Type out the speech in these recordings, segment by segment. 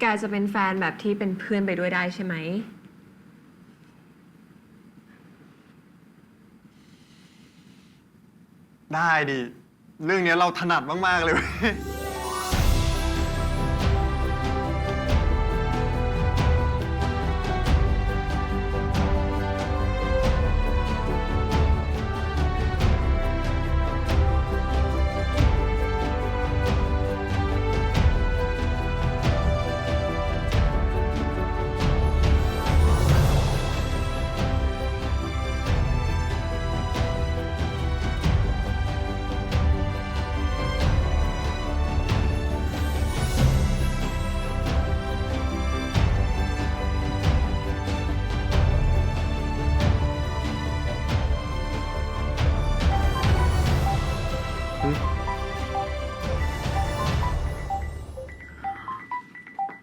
แกจะเป็นแฟนแบบที่เป็นเพื่อนไปด้วยได้ใช่ไหม ได้ดิ เรื่องเนี้ยเราถนัดมาก ๆ เลยเว้ย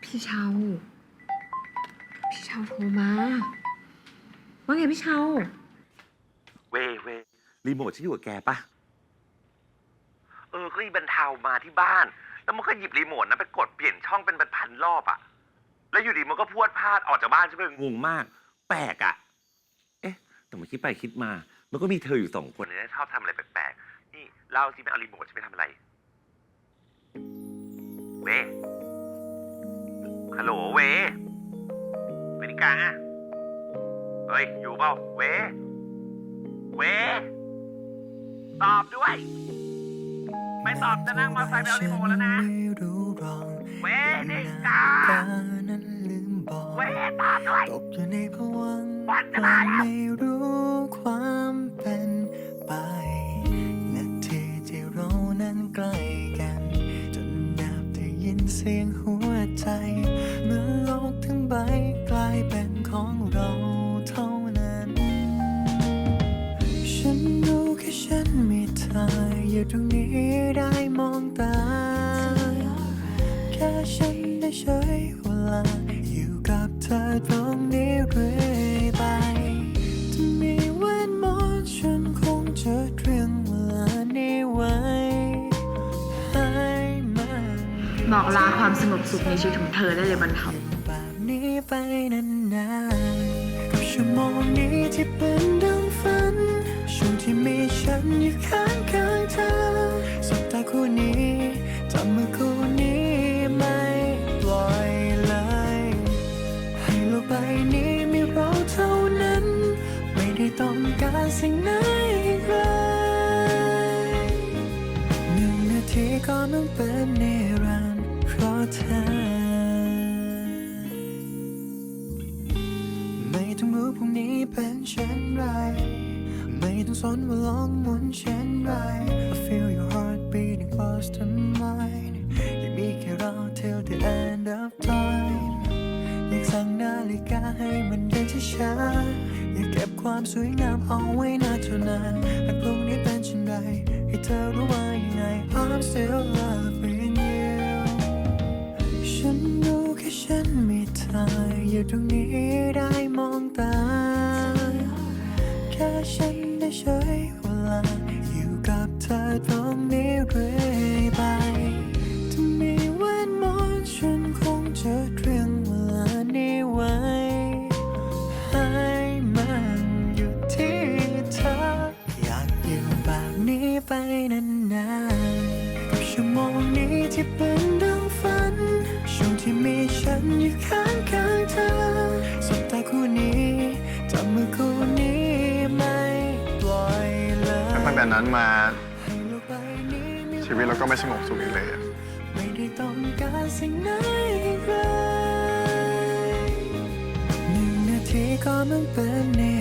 พี่เชาพี่เชาโทรมา ว่าไงพี่เชาเวยเวยรีโมทฉันอยู่กับแกปะเออ ก็อีบรรเทามาที่บ้าน แล้วมันก็หยิบรีโมทนะไปกดเปลี่ยนช่องเป็นพันๆรอบอะแล้วอยู่ดีมันก็พรวดพลาดออกจากบ้านฉันไปงงมาก แปลกอะเอ๊ะ แต่มาคิดไปคิดมา มันก็มีเธออยู่สองคนเนี่ยชอบทำอะไรแปลกๆ นี่เล่าสิไม่เอารีโมทฉันไปทำอะไร เว ฮัลโหลเวเวนิกาอะเฮ้ย อยู่เปล่าเว เว ตอบด้วย ไม่ตอบจะนั่งมอเตอร์ไซค์ไปเอารีโมแล้วนะ เวนิกาเวตอบด้วยตกอยู่ในภวังวันจะมาแล้วไม่รู้ความเป็นไปนาทีที่เรานั้นใกล้กัน จนแอบได้ยินเสียงหัวใจ กทั้งใบกลายเป็นของเราเท่านั้น ฉันรู้แค่ฉันมีเธออยู่ตรงนี้ได้มองตา แค่ฉันได้ใช้เวลาอยู่กับเธอตรงนี้เรื่อยไปจะมีเวทมนต์ฉันคงจะเตรียมเวลานี้ไว้ให้มัน บอกลาความสงบสุขในชีวิตของเธอได้เลยบรรเทาแบบนี้ ไปนานๆกับชั่วโมงนี้ที่เป็นดังฝัน ช่วงที่มีฉันอยู่ข้างข้างๆเธอสบตาคู่นี้จับมือคู่นี้ไม่ปล่อยเลย ให้โลกใบนี้มีเราเท่านั้น ไม่ได้ต้องการสิ่งไหนอีกเลยหนึ่งนาทีก็มันเป็นนิรันดร์เพราะเธอ พรุ่งนี้เป็นเช่นไร ไม่ต้องสนว่าโลกหมุนเช่นไร I feel your heart beating close to mine ยังมีแค่เรา till the end of time อยากสั่งนาฬิกาให้มันเดินช้าๆอยากเก็บความสวยงามเอาไว้นานเท่านานและพรุ่งนี้เป็นเช่นไร ให้เธอรู้ว่ายังไง I'm still loving you ฉันรู้แค่ฉันมีเธออยู่ตรงนี้ได้ องตา แค่ฉันได้ใช้เวลา อยู่กับเธอตรงนี้เรื่อยไปจะมีเวทมนต์ฉันคงจะเตรียมเวลานี้ไว้ ให้มันอยู่ที่เธอ อยากอยู่แบบนี้ไปนานๆกับชั่วโมงนี้ที่เป็นดังฝันช่วงที่มีฉันอยู่ข้างข้างๆเธอ แต่นั้นมา ชีวิตเราก็ไม่สงบสุขอีกเลยอะไม่ได้ต้องการสิ่งไหนอีกเลยหนึ่งนาทีก็มันเป็นนิ